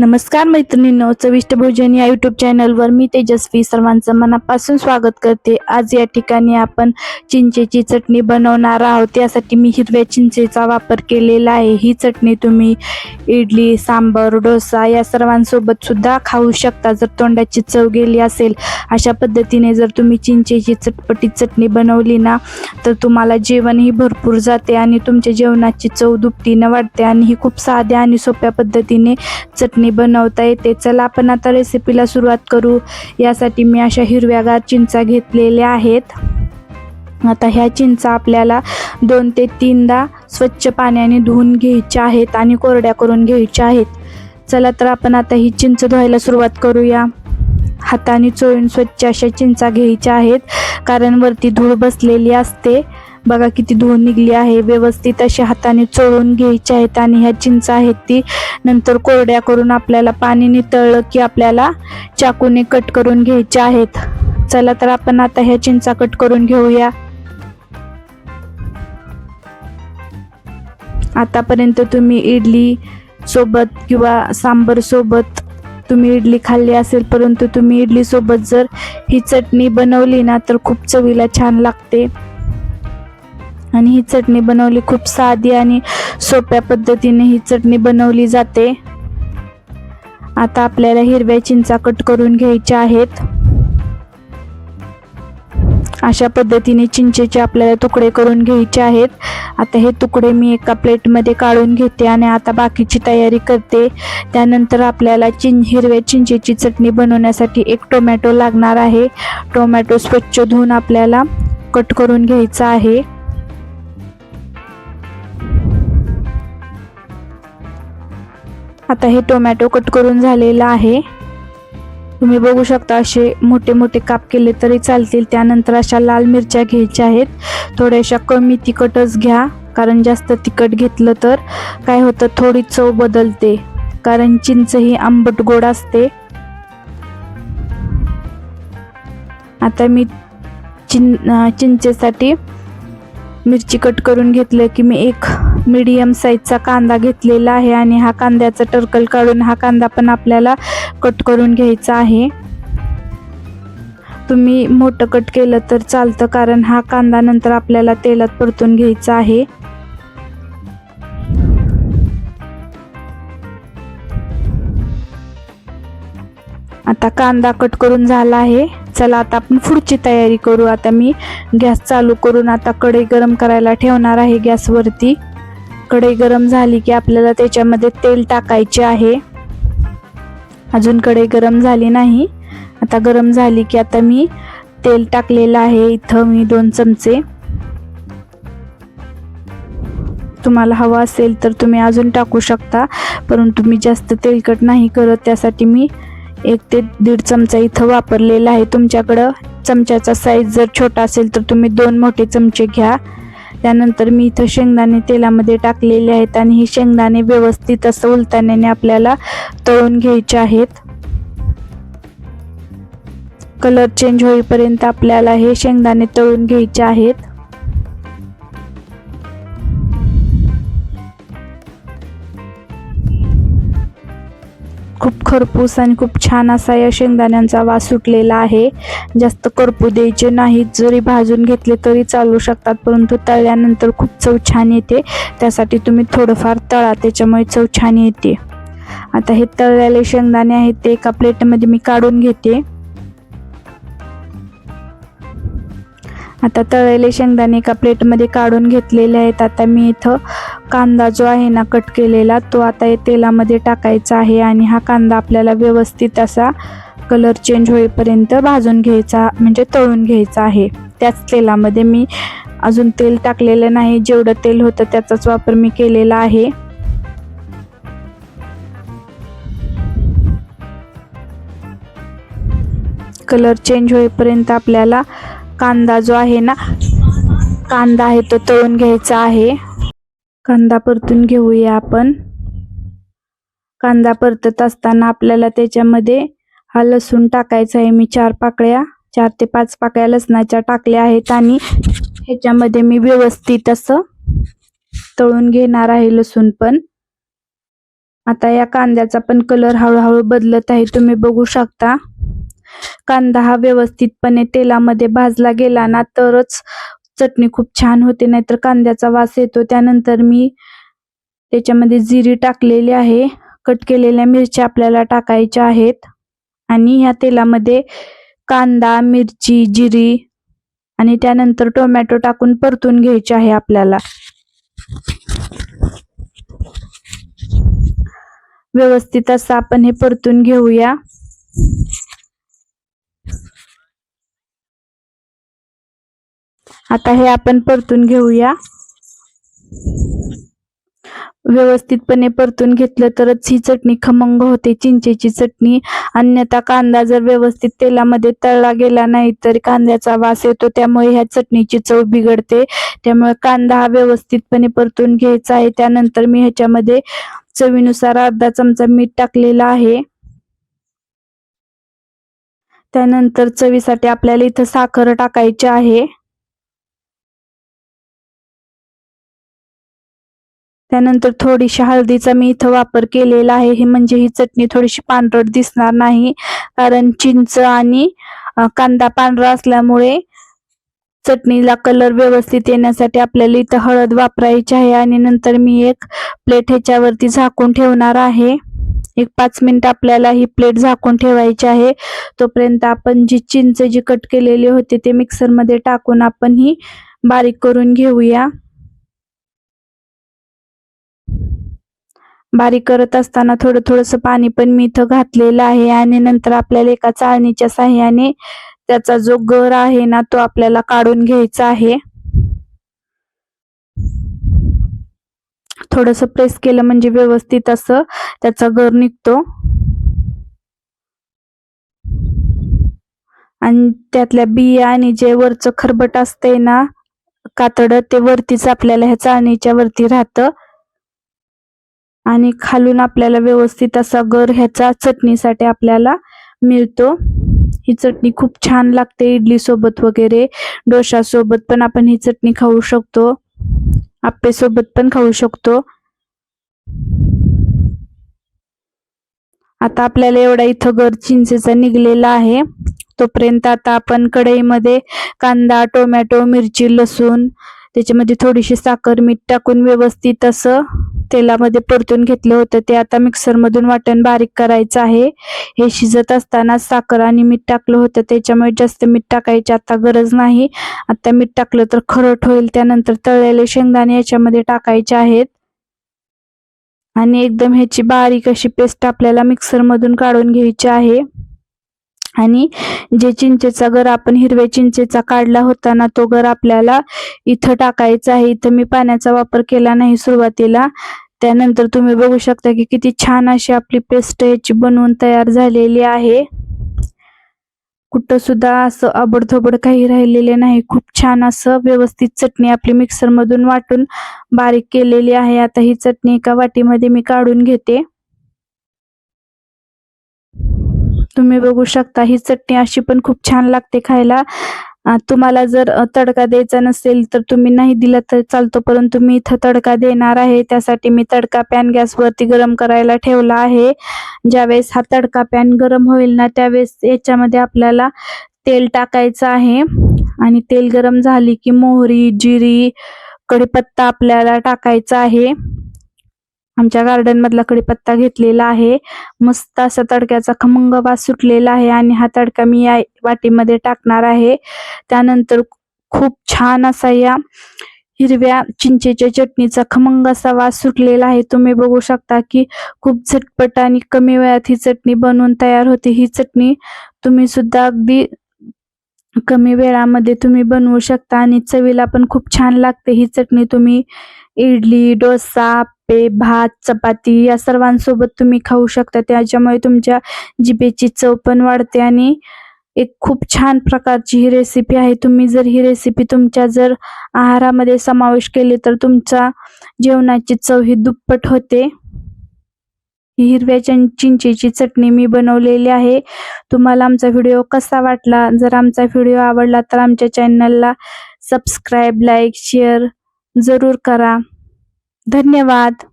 नमस्कार मैत्रिणींनो चविष्ट भोजन या यूट्यूब चॅनलवर मी तेजस्वी सर्वांचं मनापासून स्वागत करते. आज या ठिकाणी आपण चिंचेची चटणी बनवणार आहोत. यासाठी मी हिरव्या चिंचेचा वापर केलेला आहे. ही चटणी तुम्ही इडली सांबर डोसा या सर्वांसोबत सुद्धा खाऊ शकता. जर तोंडाची चव गेली असेल अशा पद्धतीने जर तुम्ही चिंचेची चटपटी चटणी बनवली ना तर तुम्हाला जेवणही भरपूर जाते आणि तुमच्या जेवणाची चव दुपटीनं वाढते आणि ही खूप साध्या आणि सोप्या पद्धतीने चटणी बनवता येते. चला आपण आता रेसिपीला सुरुवात करू. यासाठी मी अशा हिरव्यागार चिंचा घेतलेल्या आहेत. आता ह्या चिंचा आपल्याला दोन ते तीनदा स्वच्छ पाण्याने धुवून घ्यायच्या आहेत आणि कोरड्या करून घ्यायच्या आहेत. चला तर आपण आता ही चिंच धुवायला सुरुवात करूया. हाताने चोळून स्वच्छ अशा चिंचा घ्यायच्या आहेत. कारण वरती धूळ बसलेली असते. बघा किती धुवून निघली आहे. व्यवस्थित अशा हाताने चोळून घ्यायची आहेत आणि ह्या चिंचा आहेत ती. नंतर कोरड्या करून आपल्याला पाणी नितळलं की आपल्याला चाकूने कट करून घ्यायच्या आहेत. चला तर आपण आता ह्या चिंचा कट करून घेऊया. आतापर्यंत तुम्ही इडली सोबत किंवा सांबर सोबत तुम्ही इडली खाल्ली असेल परंतु तुम्ही इडली सोबत जर ही चटणी बनवली ना तर खूप चवीला छान लागते. आणि ही चटणी बनवली खूप साधी आणि सोप्या पद्धतीने ही चटणी बनवली जाते. आता आपल्याला हिरव्या चिंचा कट करून घ्यायच्या आहेत. अशा पद्धतीने चिंचेचे आपल्याला तुकडे करून घ्यायचे आहेत. आता हे तुकडे मी एका प्लेटमध्ये काढून घेते आणि आता बाकीची तयारी करते. त्यानंतर आपल्याला चिं हिरव्या चिंचेची चटणी बनवण्यासाठी एक टोमॅटो लागणार आहे. टोमॅटो स्वच्छ धुवून आपल्याला कट करून घ्यायचा आहे. आता हे टोमॅटो कट करून झालेलं आहे. तुम्ही बघू शकता असे मोठे मोठे काप केले तरी चालतील. त्यानंतर अशा लाल मिरच्या घ्यायच्या आहेत. थोड्याशा कमी तिखटच घ्या. कारण जास्त तिखट घेतलं तर काय होतं? थोडी चव बदलते. कारण चिंच ही आंबट गोड असते. आता मी चिं चिंचेसाठी मिरची कट करून घेतलं की मी एक मीडियम साईजचा कांदा घेतलेला आहे आणि हा कांद्याचा टर्कल काढून हा कांदा पण आपल्याला कट करून घ्यायचा आहे. तुम्ही मोठं कट केलं तर चालतं कारण हा कांदा नंतर आपल्याला तेलात परतून घ्यायचा आहे. आता कांदा कट करून झाला आहे. चला आता आपण पुढची तयारी करू. आता मी गॅस चालू करून आता कढई गरम करायला ठेवणार आहे गॅसवरती. कढई गरम झाली की आपल्याला त्याच्यामध्ये तेल टाकायचे आहे. अजून कढई गरम झाली नाही. आता गरम झाली की आता मी तेल टाकलेलं आहे. इथं मी दोन चमचे. तुम्हाला हवं असेल तर तुम्ही अजून टाकू शकता परंतु मी जास्त तेलकट नाही करत. त्यासाठी मी एक ते दीड चमचा इथं वापरलेला आहे. तुमच्याकडं चमच्याचा साईज जर छोटा असेल तर तुम्ही दोन मोठे चमचे घ्या. त्यानंतर मी इथं शेंगदाणे तेलामध्ये टाकलेले आहेत आणि हे शेंगदाणे व्यवस्थित असं उलताण्याने आपल्याला तळून घ्यायचे आहेत. कलर चेंज होईपर्यंत आपल्याला हे शेंगदाणे तळून घ्यायचे आहेत. खूप खरपूस आणि खूप छान असा या शेंगदाण्यांचा वास सुटलेला आहे. जास्त करपू द्यायचे नाहीत. जरी भाजून घेतले तरी चालू शकतात परंतु तळल्यानंतर खूप चव छान येते. त्यासाठी तुम्ही थोडंफार तळा त्याच्यामुळे चव छान येते. आता हे तळलेले शेंगदाणे आहेत ते एका प्लेटमध्ये मी काढून घेते. आता तळलेले शेंगदाणे एका प्लेटमध्ये काढून घेतलेले आहेत. आता मी इथं कांदा जो आहे ना कट केलेला तो आता या तेलामध्ये टाकायचा आहे आणि हा कांदा आपल्याला व्यवस्थित असा कलर चेंज होईपर्यंत भाजून घ्यायचा म्हणजे तळून घ्यायचा आहे. त्याच तेलामध्ये मी अजून तेल टाकलेलं नाही. जेवढं तेल होतं त्याचाच वापर मी केलेला आहे. कलर चेंज होईपर्यंत आपल्याला कांदा जो आहे ना कांदा आहे तो तळून घ्यायचा आहे. कांदा परतून घेऊया आपण. कांदा परतत असताना आपल्याला त्याच्यामध्ये हा लसूण टाकायचा आहे. मी चार पाकळ्या चार ते पाच पाकळ्या लसणाच्या टाकल्या आहेत आणि ह्याच्यामध्ये मी व्यवस्थित असं तळून घेणार आहे लसूण पण. आता या कांद्याचा पण कलर हळूहळू बदलत आहे. तुम्ही बघू शकता. कांदा हा व्यवस्थितपणे तेलामध्ये भाजला गेला ना तरच चटणी खूप छान होते नाहीतर कांद्याचा वास येतो. त्यानंतर मी त्याच्यामध्ये जिरी टाकलेली आहे. कट केलेल्या मिरच्या आपल्याला टाकायच्या आहेत. आणि ह्या तेलामध्ये कांदा मिरची जिरी आणि त्यानंतर टोमॅटो टाकून परतून घ्यायचे आहे आपल्याला. व्यवस्थित असं आपण हे परतून घेऊया. आता हे आपण परतून घेऊया. व्यवस्थितपणे परतून घेतलं तरच ही चटणी खमंग होते. चिंचेची चटणी अन्यथा कांदा जर व्यवस्थित तेलामध्ये तळला गेला नाही तर कांद्याचा वास येतो. त्यामुळे ह्या चटणीची चव बिघडते. त्यामुळे कांदा हा व्यवस्थितपणे परतून घ्यायचा आहे. त्यानंतर मी ह्याच्यामध्ये चवीनुसार अर्धा चमचा मीठ टाकलेला आहे. त्यानंतर चवीसाठी आपल्याला इथं साखर टाकायची आहे. त्यानंतर थोडीशी हळदीचा मी इथं वापर केलेला आहे. हे म्हणजे ही चटणी थोडीशी पांढरट दिसणार नाही. कारण चिंच आणि कांदा पांढरा असल्यामुळे चटणीला कलर व्यवस्थित येण्यासाठी आपल्याला इथं हळद वापरायची आहे. आणि नंतर मी एक प्लेट ह्याच्यावरती झाकून ठेवणार आहे. एक पाच मिनिट आपल्याला ही प्लेट झाकून ठेवायची आहे. तोपर्यंत आपण जी चिंच जी कट केलेली होती ते मिक्सरमध्ये टाकून आपण ही बारीक करून घेऊया. बारीक करत असताना थोडं थोडंसं पाणी पण मी इथं घातलेलं आहे आणि नंतर आपल्याला एका चाळणीच्या साह्याने त्याचा जो गर आहे ना तो आपल्याला काढून घ्यायचा आहे. थोडस प्रेस केलं म्हणजे व्यवस्थित असं त्याचा गर निघतो. आणि त्यातल्या बिया आणि जे वरचं खरबट असतंय ना कातड ते वरतीच आपल्याला ह्या चाळणीच्या वरती राहतं. आणि खालून आपल्याला व्यवस्थित असा गर ह्याचा चटणीसाठी आपल्याला मिळतो. ही चटणी खूप छान लागते इडली सोबत वगैरे. डोशा सोबत पण आपण ही चटणी खाऊ शकतो. आप्पे सोबत पण खाऊ शकतो. आता आपल्याला एवढा इथं गर चिंचेचा निघलेला आहे. तोपर्यंत आता आपण कढईमध्ये कांदा टोमॅटो मिरची लसूण त्याच्यामध्ये थोडीशी साखर मीठ टाकून व्यवस्थित असं तेलामध्ये परतून घेतलं होतं. ते आता मिक्सरमधून वाटण बारीक करायचं आहे. हे शिजत असताना साखर आणि मीठ टाकलं होतं. त्याच्यामुळे जास्त मीठ टाकायची आता गरज नाही. आता मीठ टाकलं तर खरट होईल. त्यानंतर तळलेले शेंगदाणे याच्यामध्ये टाकायचे आहेत. आणि एकदम ह्याची बारीक अशी पेस्ट आपल्याला मिक्सरमधून काढून घ्यायची आहे. आणि जे चिंचेचा गर आपण हिरव्या चिंचेचा काढला होता ना तो गर आपल्याला इथं टाकायचा आहे. इथं मी पाण्याचा वापर केला नाही सुरुवातीला. त्यानंतर तुम्ही बघू शकता की किती छान अशी आपली पेस्ट याची बनवून तयार झालेली आहे. कुठं सुद्धा असं अबडधबड काही राहिलेले नाही. खूप छान असं व्यवस्थित चटणी आपली मिक्सर मधून वाटून बारीक केलेली आहे. आता ही चटणी एका वाटीमध्ये मी काढून घेते. तुम्ही बघू शकता ही चटणी अशी पण खूप छान लागते खायला. तुम्हाला जर तडका द्यायचा नसेल तर तुम्ही नाही दिला तर चालतो परंतु मी इथं तडका देणार आहे. त्यासाठी मी तडका पॅन गॅसवरती गरम करायला ठेवला आहे. ज्यावेळेस हा तडका पॅन गरम होईल ना त्यावेळेस याच्यामध्ये आपल्याला तेल टाकायचं आहे. आणि तेल गरम झाली की मोहरी जिरी कढीपत्ता आपल्याला टाकायचा आहे. आमच्या गार्डन मधला कडीपत्ता घेतलेला आहे. मस्त असा तडक्याचा खमंग वास सुटलेला आहे आणि हा तडका मी या वाटीमध्ये टाकणार आहे. त्यानंतर खूप छान असा या हिरव्या चिंचेच्या चटणीचा खमंग असा वास सुटलेला आहे. तुम्ही बघू शकता की खूप झटपट आणि कमी वेळात ही चटणी बनवून तयार होते. ही चटणी तुम्ही सुद्धा अगदी कमी वेळामध्ये तुम्ही बनवू शकता आणि चवीला पण खूप छान लागते. ही चटणी तुम्ही इडली डोसा आप्पे भात चपाती या सर्वांसोबत तुम्ही खाऊ शकता. त्याच्यामुळे तुमच्या जिभेची चव पण वाढते आणि एक खूप छान प्रकारची ही रेसिपी आहे. तुम्ही जर ही रेसिपी तुमच्या जर आहारामध्ये समावेश केली तर तुमच्या जेवणाची चव ही दुप्पट होते. ही हिरव्या चिं- चिंचेची चटणी मी बनवलेली आहे. तुम्हाला आमचा व्हिडिओ कसा वाटला? जर आमचा व्हिडिओ आवडला तर आमच्या चॅनलला सबस्क्राईब लाईक शेअर जरूर करा. धन्यवाद.